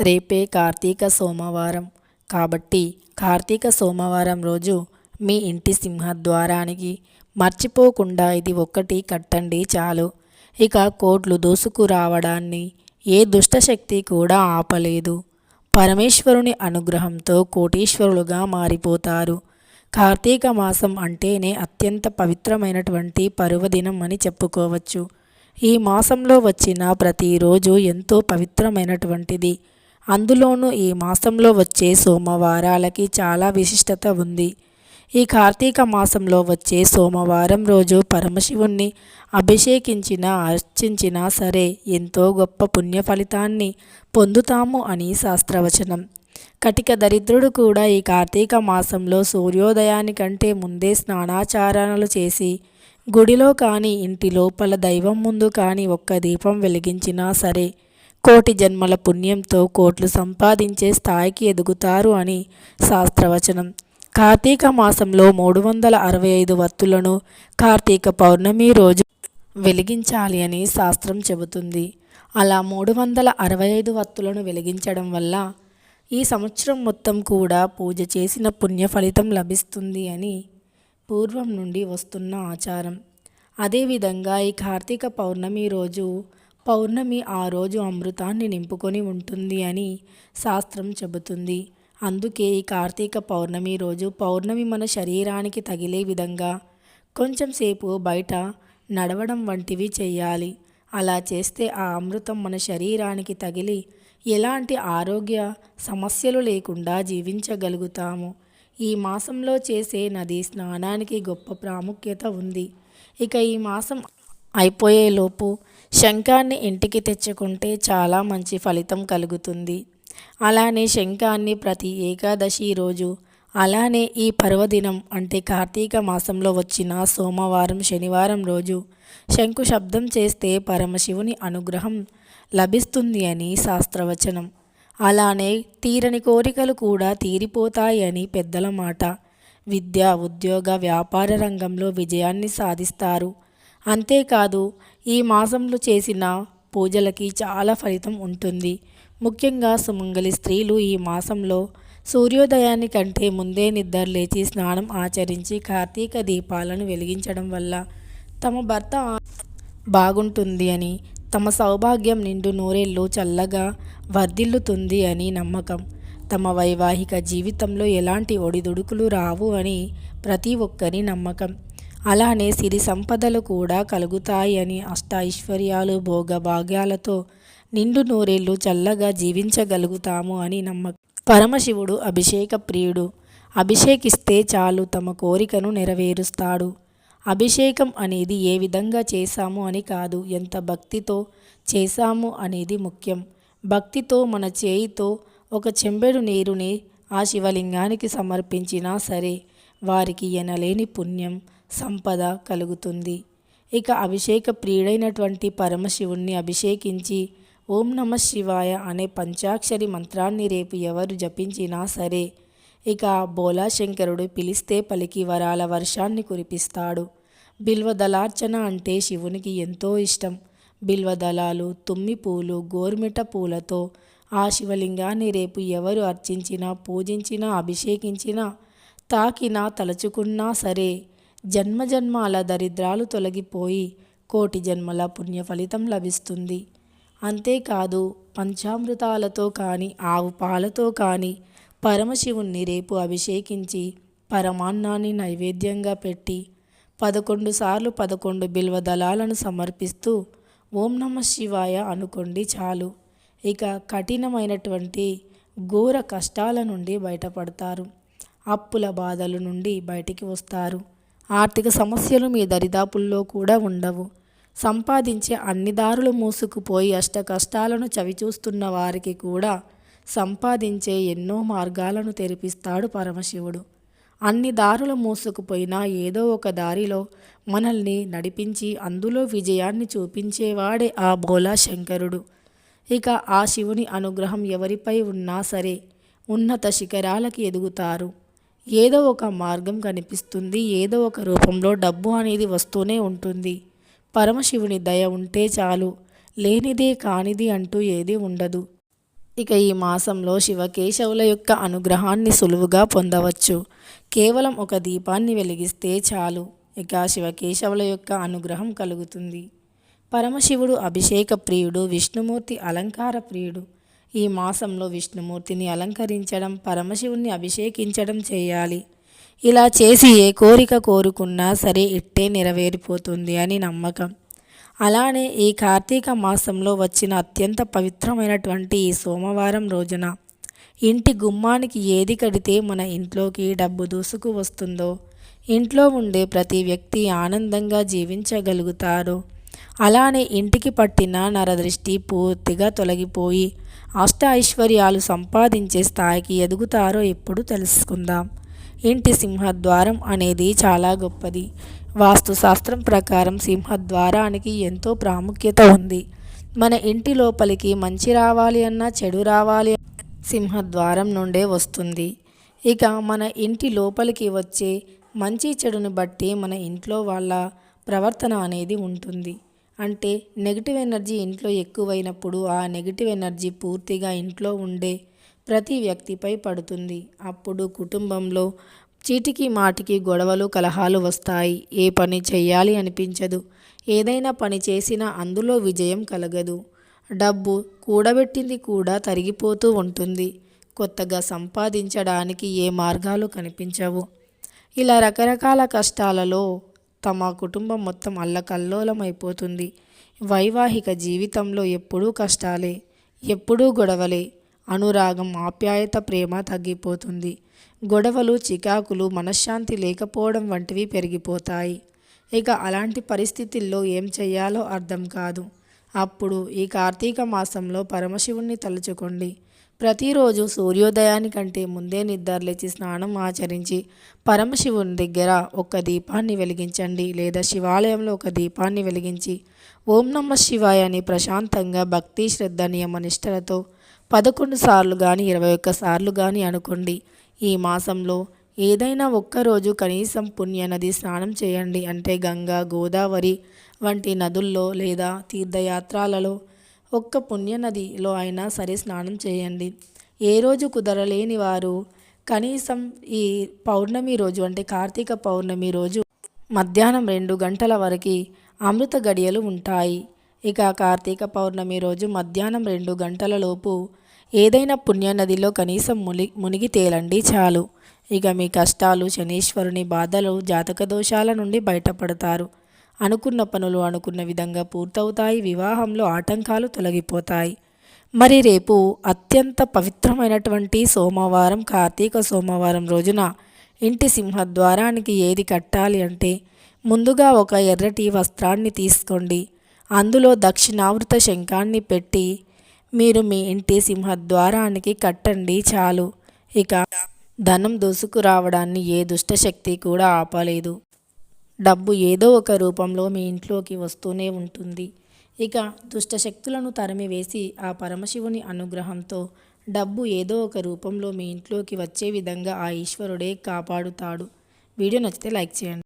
రేపే కార్తీక సోమవారం. కాబట్టి కార్తీక సోమవారం రోజు మీ ఇంటి సింహద్వారానికి మర్చిపోకుండా ఇది ఒక్కటి కట్టండి చాలు. ఇక కోట్లు దూసుకురావడాన్ని ఏ దుష్టశక్తి కూడా ఆపలేదు. పరమేశ్వరుని అనుగ్రహంతో కోటీశ్వరులుగా మారిపోతారు. కార్తీక మాసం అంటేనే అత్యంత పవిత్రమైనటువంటి పర్వదినం అని చెప్పుకోవచ్చు. ఈ మాసంలో వచ్చిన ప్రతిరోజు ఎంతో పవిత్రమైనటువంటిది. అందులోనూ ఈ మాసంలో వచ్చే సోమవారాలకి చాలా విశిష్టత ఉంది. ఈ కార్తీక మాసంలో వచ్చే సోమవారం రోజు పరమశివుణ్ణి అభిషేకించిన అర్చించినా సరే ఎంతో గొప్ప పుణ్య ఫలితాన్ని పొందుతాము అని శాస్త్రవచనం. కటిక దరిద్రుడు కూడా ఈ కార్తీక మాసంలో సూర్యోదయానికంటే ముందే స్నానాచారణలు చేసి గుడిలో కానీ ఇంటి లోపల దైవం ముందు కానీ ఒక్క దీపం వెలిగించినా సరే కోటి జన్మల పుణ్యంతో కోట్లు సంపాదించే స్థాయికి ఎదుగుతారు అని శాస్త్రవచనం. కార్తీక మాసంలో మూడు వందల అరవై ఐదు వత్తులను కార్తీక పౌర్ణమి రోజు వెలిగించాలి అని శాస్త్రం చెబుతుంది. అలా మూడు వందల అరవై ఐదు వత్తులను వెలిగించడం వల్ల ఈ సంవత్సరం మొత్తం కూడా పూజ చేసిన పుణ్య ఫలితం లభిస్తుంది అని పూర్వం నుండి వస్తున్న ఆచారం. అదేవిధంగా ఈ కార్తీక పౌర్ణమి రోజు పౌర్ణమి ఆ రోజు అమృతాన్ని నింపుకొని ఉంటుంది అని శాస్త్రం చెబుతుంది. అందుకే ఈ కార్తీక పౌర్ణమి రోజు పౌర్ణమి మన శరీరానికి తగిలే విధంగా కొంచెం సేపు బయట నడవడం వంటివి చేయాలి. అలా చేస్తే ఆ అమృతం మన శరీరానికి తగిలి ఎలాంటి ఆరోగ్య సమస్యలు లేకుండా జీవించగలుగుతాము. ఈ మాసంలో చేసే నది స్నానానికి గొప్ప ప్రాముఖ్యత ఉంది. ఇక ఈ మాసం అయిపోయేలోపు శంఖాన్ని ఇంటికి తెచ్చుకుంటే చాలా మంచి ఫలితం కలుగుతుంది. అలానే శంఖాన్ని ప్రతి ఏకాదశి రోజు అలానే ఈ పర్వదినం అంటే కార్తీక మాసంలో వచ్చిన సోమవారం శనివారం రోజు శంకు శబ్దం చేస్తే పరమశివుని అనుగ్రహం లభిస్తుంది అని శాస్త్రవచనం. అలానే తీరని కోరికలు కూడా తీరిపోతాయని పెద్దల మాట. విద్య ఉద్యోగ వ్యాపార రంగంలో విజయాన్ని సాధిస్తారు. అంతేకాదు ఈ మాసంలో చేసిన పూజలకి చాలా ఫలితం ఉంటుంది. ముఖ్యంగా సుమంగలి స్త్రీలు ఈ మాసంలో సూర్యోదయానికంటే ముందే నిద్రలేచి స్నానం ఆచరించి కార్తీక దీపాలను వెలిగించడం వల్ల తమ భర్త బాగుంటుంది అని తమ సౌభాగ్యం నిండు నూరేళ్ళు చల్లగా వర్ధిల్లుతుంది అని నమ్మకం. తమ వైవాహిక జీవితంలో ఎలాంటి ఒడిదుడుకులు రావు అని ప్రతి ఒక్కరి నమ్మకం. అలానే సిరి సంపదలు కూడా కలుగుతాయని అష్ట ఐశ్వర్యాలు భోగభాగ్యాలతో నిండు నూరేళ్ళు చల్లగా జీవించగలుగుతాము అని నమ్మకం పరమశివుడు అభిషేక ప్రియుడు. అభిషేకిస్తే చాలు తమ కోరికను నెరవేరుస్తాడు. అభిషేకం అనేది ఏ విధంగా చేశాము అని కాదు ఎంత భక్తితో చేశాము అనేది ముఖ్యం. భక్తితో మన చేయితో ఒక చెంబెడు నీరుని ఆ శివలింగానికి సమర్పించినా సరే వారికి ఎనలేని పుణ్యం. సంపద కలుగుతుంది. ఇక అభిషేక ప్రియుడైనటువంటి పరమశివుణ్ణి అభిషేకించి ఓం నమ శివాయ అనే పంచాక్షరి మంత్రాన్ని రేపు ఎవరు జపించినా సరే ఇక బోలాశంకరుడు పిలిస్తే పలికి వరాల వర్షాన్ని కురిపిస్తాడు. బిల్వదళార్చన అంటే శివునికి ఎంతో ఇష్టం. బిల్వదళాలు తుమ్మి పూలు గోర్మిట పూలతో ఆ శివలింగాన్ని రేపు ఎవరు అర్చించినా పూజించినా అభిషేకించినా తాకినా తలచుకున్నా సరే జన్మజన్మాల దరిద్రాలు తొలగిపోయి కోటి జన్మల పుణ్య ఫలితం లభిస్తుంది. అంతేకాదు పంచామృతాలతో కానీ ఆవు పాలతో కానీ పరమశివుణ్ణి రేపు అభిషేకించి పరమాన్నాన్ని నైవేద్యంగా పెట్టి పదకొండు సార్లు పదకొండు బిల్వ దళాలను సమర్పిస్తూ ఓం నమ శివాయ అనుకోండి చాలు. ఇక కఠినమైనటువంటి ఘోర కష్టాల నుండి బయటపడతారు. అప్పుల బాధల నుండి బయటికి వస్తారు. ఆర్థిక సమస్యలు మీ దరిదాపుల్లో కూడా ఉండవు. సంపాదించే అన్ని దారులు మూసుకుపోయి అష్ట కష్టాలను చవిచూస్తున్న వారికి కూడా సంపాదించే ఎన్నో మార్గాలను తెరిపిస్తాడు పరమశివుడు. అన్ని దారులు మూసుకుపోయినా ఏదో ఒక దారిలో మనల్ని నడిపించి అందులో విజయాన్ని చూపించేవాడే ఆ బోలా శంకరుడు. ఇక ఆ శివుని అనుగ్రహం ఎవరిపై ఉన్నా సరే ఉన్నత శిఖరాలకి ఎదుగుతారు. ఏదో ఒక మార్గం కనిపిస్తుంది ఏదో ఒక రూపంలో డబ్బు అనేది వస్తూనే ఉంటుంది. పరమశివుని దయ ఉంటే చాలు లేనిదే కానిది అంటూ ఏది ఉండదు. ఇక ఈ మాసంలో శివకేశవుల యొక్క అనుగ్రహాన్ని సులువుగా పొందవచ్చు. కేవలం ఒక దీపాన్ని వెలిగిస్తే చాలు ఇక శివకేశవుల యొక్క అనుగ్రహం కలుగుతుంది. పరమశివుడు అభిషేక ప్రియుడు విష్ణుమూర్తి అలంకార ప్రియుడు ఈ మాసంలో విష్ణుమూర్తిని అలంకరించడం పరమశివుని అభిషేకించడం చేయాలి. ఇలా చేసి ఏ కోరిక కోరుకున్నా సరే ఇట్టే నెరవేరిపోతుంది అని నమ్మకం. అలానే ఈ కార్తీక మాసంలో వచ్చిన అత్యంత పవిత్రమైనటువంటి ఈ సోమవారం రోజున ఇంటి గుమ్మానికి ఏది కడితే మన ఇంట్లోకి డబ్బు దూసుకు వస్తుందో ఇంట్లో ఉండే ప్రతి వ్యక్తి ఆనందంగా జీవించగలుగుతారు. అలానే ఇంటికి పట్టిన నరదృష్టి పూర్తిగా తొలగిపోయి అష్ట ఐశ్వర్యాలు సంపాదించే స్థాయికి ఎదుగుతారో ఎప్పుడు తెలుసుకుందాం. ఇంటి సింహద్వారం అనేది చాలా గొప్పది. వాస్తుశాస్త్రం ప్రకారం సింహద్వారానికి ఎంతో ప్రాముఖ్యత ఉంది. మన ఇంటి లోపలికి మంచి రావాలి అన్నా చెడు రావాలి సింహద్వారం నుండే వస్తుంది. ఇక మన ఇంటి లోపలికి వచ్చే మంచి చెడుని బట్టి మన ఇంట్లో వాళ్ళ ప్రవర్తన అనేది ఉంటుంది. అంటే నెగిటివ్ ఎనర్జీ ఇంట్లో ఎక్కువైనప్పుడు ఆ నెగిటివ్ ఎనర్జీ పూర్తిగా ఇంట్లో ఉండే ప్రతి వ్యక్తిపై పడుతుంది. అప్పుడు కుటుంబంలో చీటికి మాటికి గొడవలు కలహాలు వస్తాయి. ఏ పని చేయాలి అనిపించదు. ఏదైనా పని చేసినా అందులో విజయం కలగదు. డబ్బు కూడబెట్టింది కూడా తరిగిపోతూ ఉంటుంది. కొత్తగా సంపాదించడానికి ఏ మార్గాలు కనిపించవు. ఇలా రకరకాల కష్టాలలో తమ కుటుంబం మొత్తం అల్లకల్లోలమైపోతుంది. వైవాహిక జీవితంలో ఎప్పుడూ కష్టాలే ఎప్పుడూ గొడవలే. అనురాగం ఆప్యాయత ప్రేమ తగ్గిపోతుంది. గొడవలు చికాకులు మనశ్శాంతి లేకపోవడం వంటివి పెరిగిపోతాయి. ఇక అలాంటి పరిస్థితుల్లో ఏం చెయ్యాలో అర్థం కాదు. అప్పుడు ఈ కార్తీక మాసంలో పరమశివుణ్ణి తలుచుకోండి. ప్రతిరోజు సూర్యోదయానికంటే ముందే నిద్రలేచి స్నానం ఆచరించి పరమశివుని దగ్గర ఒక దీపాన్ని వెలిగించండి లేదా శివాలయంలో ఒక దీపాన్ని వెలిగించి ఓం నమ శివాయ అని ప్రశాంతంగా భక్తి శ్రద్ధ నియమ నిష్టలతో పదకొండు సార్లు కానీ ఇరవై ఒక్క సార్లు కానీ అనుకోండి. ఈ మాసంలో ఏదైనా ఒక్కరోజు కనీసం పుణ్యనది స్నానం చేయండి. అంటే గంగా గోదావరి వంటి నదుల్లో లేదా తీర్థయాత్రలలో ఒక్క పుణ్యనదిలో అయినా సరే స్నానం చేయండి. ఏ రోజు కుదరలేని వారు కనీసం ఈ పౌర్ణమి రోజు అంటే కార్తీక పౌర్ణమి రోజు మధ్యాహ్నం రెండు గంటల వరకు అమృత గడియలు ఉంటాయి. ఇక కార్తీక పౌర్ణమి రోజు మధ్యాహ్నం రెండు గంటల లోపు ఏదైనా పుణ్యనదిలో కనీసం ముని మునిగి తేలండి చాలు. ఇక మీ కష్టాలు శనీశ్వరుని బాధలు జాతక దోషాల నుండి బయటపడతారు. అనుకున్న పనులు అనుకున్న విధంగా పూర్తవుతాయి వివాహంలో ఆటంకాలు తొలగిపోతాయి. మరి రేపు అత్యంత పవిత్రమైనటువంటి సోమవారం కార్తీక సోమవారం రోజున ఇంటి సింహద్వారానికి ఏది కట్టాలి అంటే ముందుగా ఒక ఎర్రటి వస్త్రాన్ని తీసుకోండి. అందులో దక్షిణావృత శంఖాన్ని పెట్టి మీరు మీ ఇంటి సింహద్వారానికి కట్టండి చాలు. ఇక ధనం దూసుకురావడాన్ని ఏ దుష్టశక్తి కూడా ఆపలేదు. డబ్బు ఏదో ఒక రూపంలో మీ ఇంట్లోకి వస్తూనే ఉంటుంది. ఇక దుష్టశక్తులను తరిమివేసి ఆ పరమశివుని అనుగ్రహంతో డబ్బు ఏదో ఒక రూపంలో మీ ఇంట్లోకి వచ్చే విధంగా ఆ ఈశ్వరుడే కాపాడుతాడు. వీడియో నచ్చితే లైక్ చేయండి.